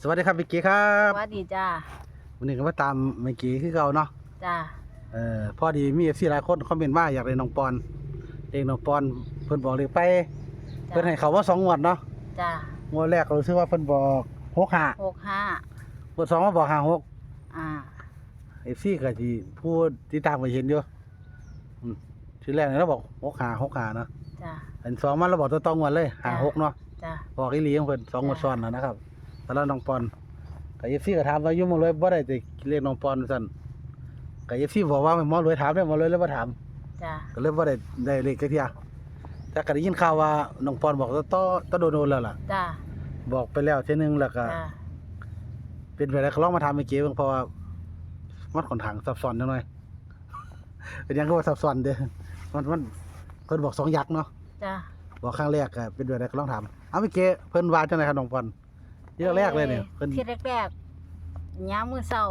สวัสดีครับเมื่อกี้ครัสบวัสดีจ้าวันนี้ก็มาตามเมื่อกี้คือเก่าเนาะจ้าเอ่อพอดีมีเอฟซีหลายคนคอมเมนต์ว่าอยากเรียนน้องปอนเรียนน้องปอนเพิ่นบอกเลยไปจ้าเพิ่นให้เขาว่าสองงวดเนาะจ้างวดแรกก็รู้สึกว่าเพิ่นบอกหกห้าหกห้างวดสองมาบอกห้าหกอ่าเอฟซีก็ที่พูดที่ตามไปเห็นอยู่อืมทีแรกเนี่ยเราบอกหกห้าหกห้าเนาะจ้าอันสองมันเราบอกตัวต้องงวดเลยห้าหกเนาะจ้าบอกอีหลีของเพิ่นสองงวดซ้อนแล้วนะครับแต่แล้วน้องปอนก็เอฟซีก็ถามว่าอยู่หมองเลยบ่ได้แต่เรียกน้องปอนซั่นก็เอฟซีบอกว่าหมอรวยถามได้หมอรวยเลยบ่ถามจ้าก็เลยบ่ได้ได้เลขจักเที่ยแต่ก็ได้ยินข่าวว่าน้องปอนบอกว่าต่อต่อโดนๆแล้วล่ะ จ้าบอกไปแล้วเทื่อนึงแล้วก็ จ้าเป็นไปได้ก็ลองมาถามเมื่อกี้เบิ่งเพราะว่ามันค่อนข้างซับซ้อนจังหน่อย เป็นหยังก็ว่าซับซ้อนเด้อมันมันเพิ่นบอกสองยักษ์เนาะจ้าบอกครั้งแรกก็เป็นไปได้ก็ลองถามเอาเมื่อกี้เพิ่นว่าจังไดครับน้องปอน ที่แรกเลยเนี่ยเพิ่นที่แรกๆย้ามมื้อเช้า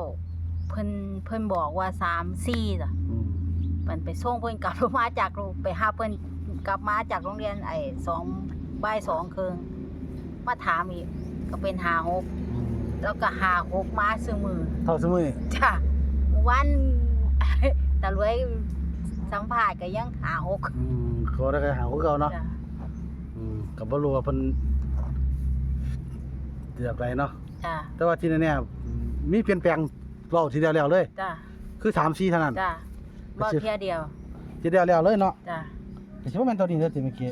เพิ่นเพิ่นบอกว่าสามสี่จ้ะอืมเพิ่นไปส่งเพิ่นกลับมาจากโรงไปหาเพิ่นกลับมาจากโรงเรียนไอ้สองบ่ายสองครึ่งมาถามอีกก็เป็นหาหกอืมแล้วก็หาหกมาซื้อมือเท่าสมือจ้ะวัน ตะรวยสัมภาษณ์ก็ยังหาหกอืมเขาได้ก็หาของเก่าเนาะจ้ะอืมก็บ่รู้ว่าเพิ่น เดือบไรเนาะจ้ะแต่ว่าที่แน่ๆมีเปลี่ยนแปลงเว้าทีเดียวแล้วเลย จ้ะคือ3 4เท่านั้นจ้ะบ่เพียเดียวทีเดียวแล้วเลยเนาะจ้ะแต่สิว่าแม่นตัวนี้เด้อติเมื่อกี้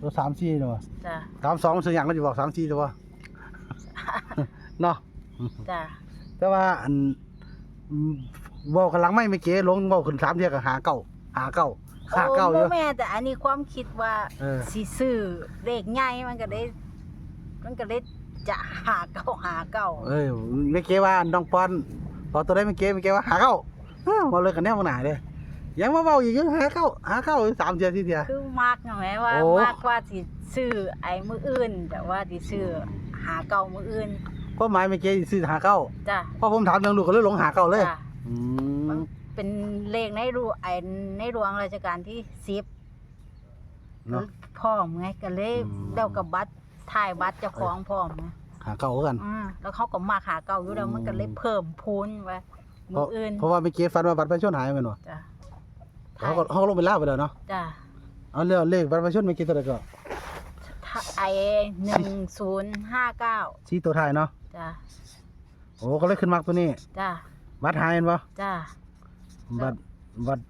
ตัว3 4เนาะจ้ะ3 2ซึ่งหยังก็สิบอก3 4ตัวเนาะจ้ะแต่ว่าอันอืมเว้ากํลังไม่เมื่อกี้ลงเว้าขึ้น3เที่ยก็หาเก้าหาเก้าหาเก้าอโอ้ยู่บ่แม่แต่อันนี้ความคิดว่าเออ สิซื้อเลขใหญ่มันก็ได้มันก็ได้ จะหาเก้าหาเก้าเอ้ยเมื่อกี้ว่าน้องปอนพอตัวได้เมื่อกี้เมื่อกี้ว่าหาเก้าเอ้ามาเลยกันแนวมาหนาเด้ยังมาเว้าอีกยังหาเก้าหาเก้าสามเที่ยสี่เที่ยคือมากนะแม่ว่าโอ้มากว่าสิซื้อไอ้มื้ออื่น แต่ว่าสิซื้อหาเก้ามื้ออื่นความหมายเมื่อกี้ซื้อหาเก้าจ้ะพอผมถามเรื่องลูกก็เลยหลงหาเก้าเลยจ้ะอืมเป็นเลขในรูไอ้ในหลวงราชการที่สิบเนาะพร้อมไงก็เลยอืมเดากับบัตร ถ่ายบัตรเจ้าของพร้อมไงหาเก้ากันอืมแล้วเขาก็มาหาเก่าอยู่แล้วอืมมันก็เลยเพิ่มพูนไว้เพมืราะออื่นเพราะว่าเมื่อกี้ฟันว่าบัตรประชาชนหายไปเนาะจ้ะเขาก็เขาก็ลงไปล่าไปแล้วเนาะจ้ะเอาเรื่องเลขบัตรประชาชนเมื่อกี้ตัวใดก็ถ้าไอหนึ่งศูนย์ห้าเก้าชี้ตัวท้ายเนาะจ้ะโอ้ก็เลยขึ้นมากตัวนี้จ้ะบัตรหายเห็นปะจ้ะบัตรบัตร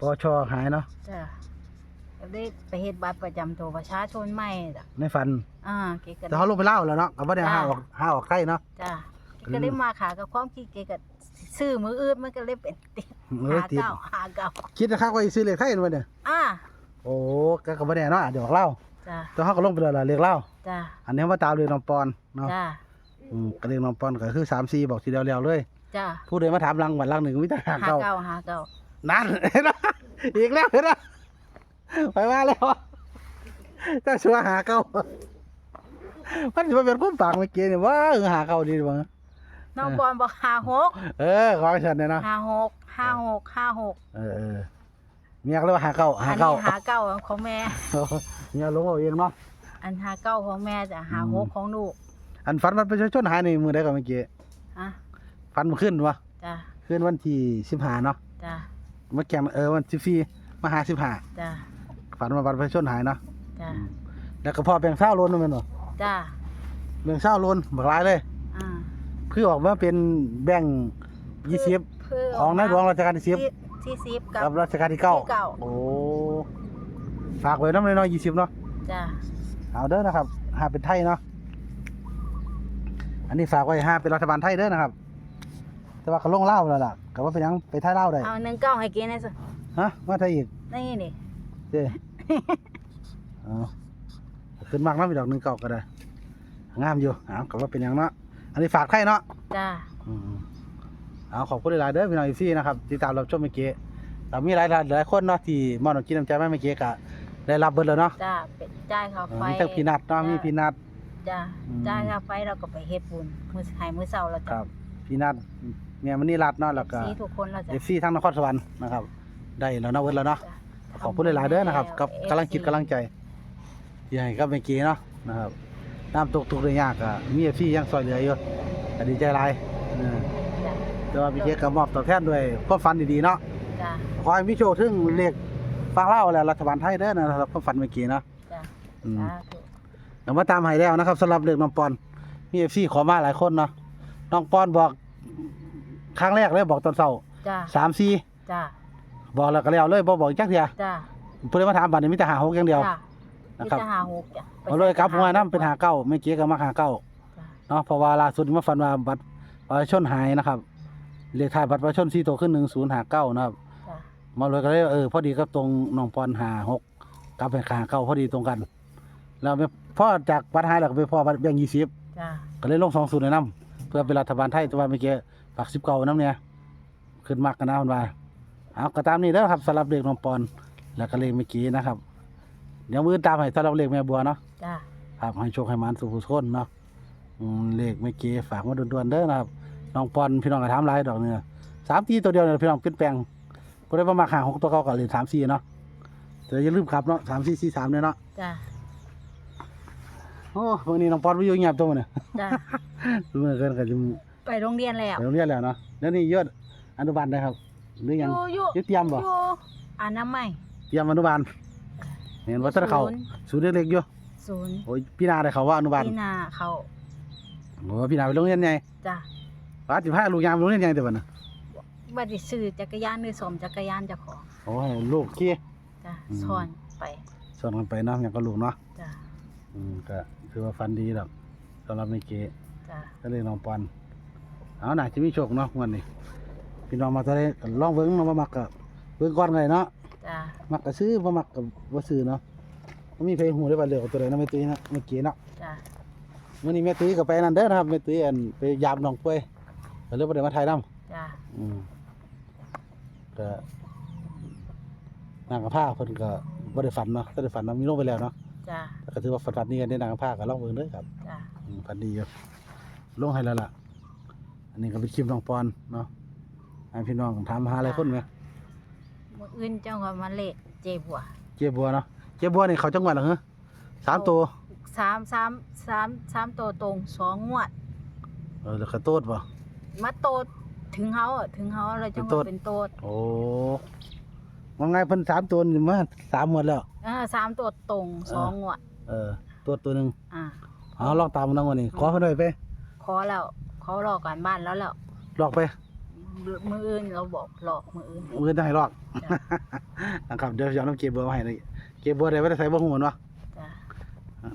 ปชหายเนาะจ้ะ ก็เลยไปเฮ็ดบัตรประจำตัวประชาชนใหม่จ้ะในฝัน อ่าเก๋ก็แต่เขาลงไปเล่าแล้วเนาะก็บ่ได้หาออกหาออกใกล้เนาะ จ้ะเก๋ก็เลยมาขากับความคิดเก๋ก็ซื้อมืออื่นมันก็เลยเป็นติดเออหาติด เก้าหาเก้าคิดนะครับว่าสิซื้อเลขไทยมาเนี่ย อ่าโอ้ก็ก็บ่ได้เนาะเดี๋ยวออกเล่าจ้ะแต่เขาก็ลงไปแล้วล่ะเลขเล่า จ้ะอันนี้ว่าตามเลขน้องปอนเนาะจ้ะอืมก็เลขน้องปอนก็คือ3 4บอกทีเดียวแล้วเลย จ้ะผู้ใดมาถามรังวันรังหนึ่งมีแต่หาหาเก่าเก้าหาเก้านั่นเห็นปะอีกแล้วเห็นปะ ไปมาแล้วเจ้าชัวหาเก่ามันสิมาเป็นคนปากเมื่อกี้นี่ว่าเออหาเก่าดีบ่น้องบอลบอกหาหกเออของฉันเนี่ยเนาะห้าหกห้าหกห้าหกเออเออเมียก็เลยว่าหาเก่าหาอันเก่านี้หาเก้าของแม่เมียลงเอาเองเนาะอันหาเก้าของแม่แต่หาอืมหกของลูกอันฟันมันประชาชนหายในมือได้ก่อนเมื่อกี้อะฟันมันขึ้นวะจ้ะขึ้นวันที่สิบห้าเนาะจ้ะมาแกงเออวันสิบสี่มาหาสิบห้าจ้ะ ฝันมาบัตรประชาชนหายเนาะจ้ะแล้วก็พอแบ่งเศร้าโลนนั่นแม่นบ่จ้ะแบ่งเศร้าโลนบักหลายเลย อ่าคือออกมาเป็นแบ่งยี่สิบเพื่อของในหลวงรัชกาลที่สิบที่สิบกับกับรัชกาลที่เก้าที่เก้า โอ้ฝากไว้น้ำน้อยๆยี่สิบเนาะจ้ะเอาเด้อนะครับหาเป็นไทยเนาะอันนี้ฝากไว้ห้าเป็นรัฐบาลไทยเด้อนะครับ แต่ว่าเขาลงเล่าวแล้วล่ะก็ว่าเป็นหยังไปไทยเล่าวได้เอาหนึ่งเก้าให้กินนะสิฮะว่าไทยอีก นี่นี่เด้ เอาขึ้นมากน้ำอีดอกหนึ่งเก่าก็ได้งามอยู่เอาก็ว่าเป็นหยังเนาะอันนี้ฝากไทยเนาะจ้ะอืมเอาขอบคุณหลายๆเด้อพี่น้องอีซี่นะครับที่ตามรับชมเมื่อกี้แต่มีหลายๆหลายคนเนาะที่มอนกินน้ำใจมาเมื่อกี้ก็ได้รับเบิดแล้วเนาะจ้ะเป็นจ่ายค่าเออไฟมีทั้งพีนัทเนาะมีพีนัทจ้ะอืมจ่ายค่าไฟเราก็ไปเฮ็ดบุญมื้อให้มื้อเช้าแล้วคจ้ะรับพีนัทเมียมันนี่รัดเนาะแล้วก็สีทุกคนแล้วจ้ะเอฟซีทั้งนครสวรรค์นะครับ ได้แล้วเนาะเบิดแล้วเนาะจ้ะ ขอบคุณหลายๆเด้อนะครับกับแล้วกำลังจิตกำลังใจที่ให้กับเมื่อกี้เนาะนะครับน้ำตกทุกข์ได้ยากก็มีที่ยังซอยเหลืออยู่ก็ดีใจหลายเออจ้ะแต่ว่าพี่เจ๊ก็มอบตอบแทนด้วยความฝันดีๆเนาะจ้ะขอให้มีโชคถึงเลขฟังเล่าแล้วรัฐบาลไทยเด้อนะครับความฝันเมื่อกี้เนาะจ้ะอืม สาธุเดี๋ยวมาตามให้แล้วนะครับสำหรับเลขน้องปอนมี FC ขอมาหลายคนเนาะน้องปอนบอกครั้งแรกเลยบอกตอนเช้าจ้ะ3จ้ะ4 บอกแล้วก็แล้วเลยบ่บอกจักเที่ยจ้ะเพิ่นมาถามบัดนี้มีแต่หาหกอย่างเดียวจ้ะนะมีครับแต่หาหกจ้ะเอาเลยกลับหัวนํเป็นหาเก้าไม่เกี้ก็มาหาเก้าจ้ะเนาะเพราะว่าล่าสุดมาฝันว่าบัตรประชาชนหายนะครับเลขท้ายบัตรประชาชน4ตัวขึ้น1059นะครับ จ้ะมาเลยก็เลยเออพอดีก็ตรงน้องปอนหาหกกลับไปหาเก้าพอดีตรงกัน แล้วไปพ่อจากบัตรหายแล้วก็ไปพ่อบัตรแบ่ง20จ้ะก็เลยลงสองศูนย์ในน้ำเพื่อเป็นรัฐบาลไทยแตัวาเมื่อกี้ฝากสิบเก้าน้ำเนี่ยขึ้นมากกันนะคุณว่า เอาก็ตามนี้แล้วครับสำหรับเลขน้องปอน แล้วก็เลขเมื่อกี้นะครับ เดี๋ยวมือตามให้สำหรับเลขแม่บัวเนาะจ้ะครับให้โชคให้หมันสู่ผู้ชนเนาะอืมเลขเมื่อกี้ฝากมาด่วนๆเด้อนะครับน้องปอนพี่น้องก็ถามหลายดอกเนี่ยสามทีตัวเดียวเนี่ยพี่น้องเปลี่ยนแปลงก็ได้ประมาณหาหกตัวเก่าก็เลยสามสี่เนาะแต่อย่าลืมครับเนาะสามสี่สี่สามเนี่ยเนาะจ้ะโอ้วันนี้น้องปอนไปอยู่เงียบตัวมันเนี่ยจ้ะเมื่อเกินก็จะไปโรงเรียนแล้วไปโรงเรียนแล้วเนาะแล้วนี่ยอดอนุบาลได้ครับ หรืออยังยู่อยู่ยึดเตรียมบ่อยู่อนามัยเตรียมอนุบาล เห็นว่าตะเขาศูนย์ศูนย์เล็กๆอยู่ศูนย์โอ้ยพี่นาได้เขาว่าอนุบาลพี่นาเขาโอ้พี่นาไปโรงเรียนใหญ่จ้ะป้าสิพาลูกยามไปโรงเรียนใหญ่แต่บัดน่ะบัดนี้ซื้อจักรยานหรือสมจักรยานเจ้าของโอ้ยลูกขี้ จ้ะอืมสอนไปสอนกันไปเนาะอย่างก็ลูกเนาะจ้ะอืมก็ถือว่าฟันดีดอกสำหรับเมื่อกี้จ้ะก็เลยน้องปอนเอาหน่าจะมีโชคเนาะวันนี้ พี่น้องมาตอนนี้ก็ลองเบิ่งเนาะว่ามักก็เบิ่งก่อนไงเนาะจ้ะมักก็ซื้อบ่มักก็บ่ซื้อเนาะบ่มีไผฮู้ได้ว่าเลือกเอาตัวใดเนาะแม่ตุ้ยเนาะเมื่อกี้เนาะจ้ะมื่อนี้แม่ตุ้ยก็ไปนั่นเด้อนะครับแม่ตุ้ยอันไปยามน้องป่วยก็เลยบ่ได้มาถ่ายนำจ้ะอืมก็นางกับผ้าเพิ่นก็บ่ได้ฝันเนาะถ้าได้ฝันเนาะมีลงไปแล้วเนาะจ้ะแต่ก็ถือว่าฝันฝันนี้กันได้นางกับผ้าก็ลองเบิ่งเด้อครับจ้ะอืมฝันดีอยู่ลงให้แล้วล่ะ อันนี้ก็เป็นคลิปน้องปอนเนาะ ให้พี่น้องถามหาหลายคนไหมมื้ออื่นเจ้าก็มาเลขเจบัวเจี๊ยบัวเนาะเจี๊ยบัวนี่เขาจังหวัดเหรอฮะสามตัวสามสามสามสามตัวตรงสองงวด เออแล้วก็โตดบ่ มาโตดถึงเฮาอะถึงเฮาเลยจังเป็นโตว่าดเป็นโตดโอ้ว่าไงเพิ่นสามตัวนี่มาสามหมดแล้ว เออสามตัวตรงสองงวด เออ ตัวตัวหนึงอ่า เอาลองตามมันน้องวันนี้ขอเพิ่นหน่อยไป ขอแล้วเขารอการบ้านแล้วแล้วลอกไป มืออื่นเราบอกหลอกมืออื่น มือได้ให้ลอก จ้ะ นะครับเดี๋ยวจะเอาน้ำเก็บเบอร์มาให้เลยเก็บเบอร์ได้ไว้ได้ใส่บ่ฮู้เนาะจ้ะ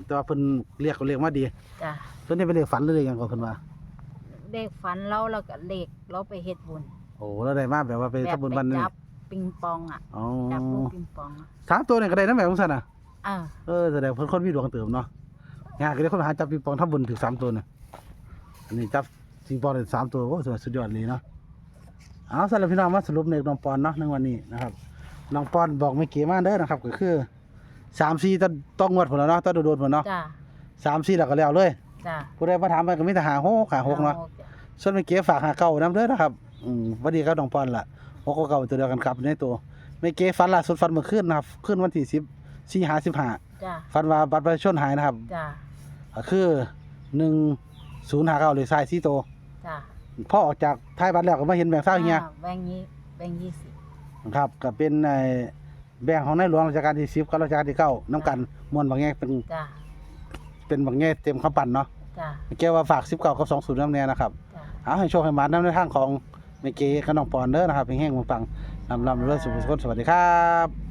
แต่ว่าเพิ่นเรียกก็เรียกมาดีจ้ะเพิ่นนี่เป็นเรียกฝันหรือเรียกหยังก็เพิ่นว่าเลขฝันเราแล้วก็เลขเราไปเฮ็ดบุญโอ้แล้วได้มาแบบว่าไปแบบทำบุญไปวันนึงจับปิงปองอะอ๋อจับลูกปิงปองอะสามตัวนี่ก็ได้นำแบบของซั่นน่ะเออเออแสดงเพิ่นคนมีดวงเติมเนาะยากก็ได้คนหาจับปิงปองทำบุญถึงสามตัวน่ะอันนี้จับปิงปองได้สามตัวโอ้สุดยอดเลยเนาะ เอาสำหรับพี่น้องมาสรุปในน้องปอนเนาะในวันนี้นะครับน้องปอนบอกไม่เก๋มาเด้อนะครับ ก็คือสามสี่ต้องต้องงวดพุ่นแล้วเนาะต้องโดนๆพุ่นเนาะจ้ะสามสี่แล้วก็แล้วเลยจ้ะผู้ใดมาถามไปก็มีแต่หาหกหาหกเนาะจ้ะส่วนเมื่อกี้ฝากหาเก่าน้ำเด้อนะครับอืมวันนี้ก็น้องปอนล่ะหกกับเก่าตัวเดียวกันครับอยู่ในตัวเมื่อกี้ฟันล่าสุดฟันเมื่อคืนนะครับคืนวันที่สิบสี่หาสิบห้าจ้ะฟันว่าบัตรประชาชนหายนะครับจ้ะก็คือหนึ่งศูนย์หาเก่าเลยทรายสี่ตัวจ้ะ พอออกจากท้ายบัตรแล้วก็มาเห็นแบ่งเศร้าเฮียอ่าแบงค์ยี่แบงค์ยี่สิบนะครับก็เป็นไอ้แบ่งของในหลวงรัชกาลที่สิบกับรัชกาลที่เก้าน้ำกันมวลบางแง่เป็นจ้ะเป็นบางแง่เต็มข้าวปั่นเนาะจ้ะเมื่อกี้ว่าฝากสิบเก้ากับสองศูนย์น้ำแน่นะครับจ้ะเอาให้โชคให้หมาน้ำในทางของเมเกกับน้องปอนเด้อนะครับเพ่งแห้งปังๆลำลำเรื่อยสุขสุขสวัสดีครับ